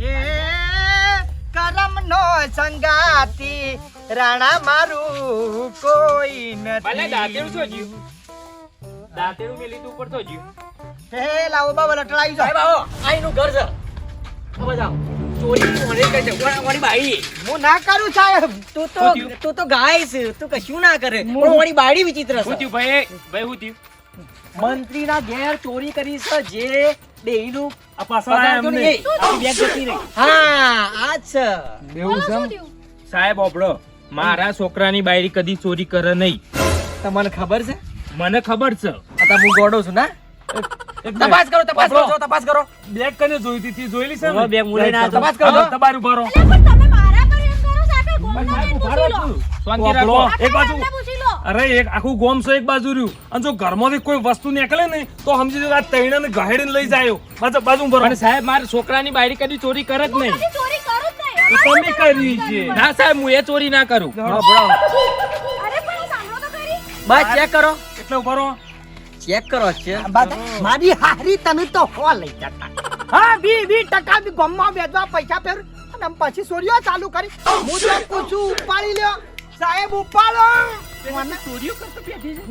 એ કરમનો સંગાતી રાણા મારું કોઈ ભલે નથી. તો મેલી તું ઉપર તો જ્યું હે લાવો બાબા લટડાઈ જાય આવો આ ઘર છે. આ બધા ચોરી ઓને કઈ છે? ઓને- ઓની બાઈ હું ના કરું સાહેબ. તું તો તું તો ગાય છે તું કશું ના કરે. પણ બાડી વિચિત્ર છે. ભાઈ? ભાઈ શું થયું? મંત્રીના ઘેર ચોરી કરી છે જે ડેઈનું આ પાછળ આયા એમને. આખી બેગ જતી રહી. હા આ જ છે. એવું છે સાહેબ ઓપડો મારા છોકરાની બાયરી કદી ચોરી કરે નહીં. તમને ખબર છે? મને ખબર છે. આ તો હું ગોડો છું ના? એક તપાસ કરો તપાસ કરો તપાસ કરો. બેગ કને જોઈ હતી તી જોયેલી છે ને? હવે બેગ મુલે ના તપાસ કરો. તમારું ભરો તમે મારા પર એમ કરો. શાંતિ રાખો. એક બાજુ પૂછી લો. અરે એક આખું ગોમ છે એક બાજુ રહ્યું. અને જો ઘરમાંથી કોઈ વસ્તુ નીકળે ને તો સમજી જો આ તૈણાને ગહેડીને લઈ જાયો. બાજુ બાજુ ભરો. અને સાહેબ મારા છોકરાની બાયરી કદી ચોરી કરે જ નહીં. ચોરી કરું જ નહીં. તમે કરી છે. ના સાહેબ હું એ ચોરી ના કરું. બરાબર. અરે પણ સાંભળો તો ખરી. બસ ચેક કરો. એટલે ભરો ચેક કરો છે મારી હારી તમે તો હો લઈ જતા. હા બી બી ટકા બી ગમમાં વેચવા પૈસા ફેર. અને પછી સોરીઓ ચાલુ કરી. હું તો પૂછું ઉપાડી લ્યો. સાહેબ ઉપાડો! મને ચોરીઓ કરતો બેઠી છે.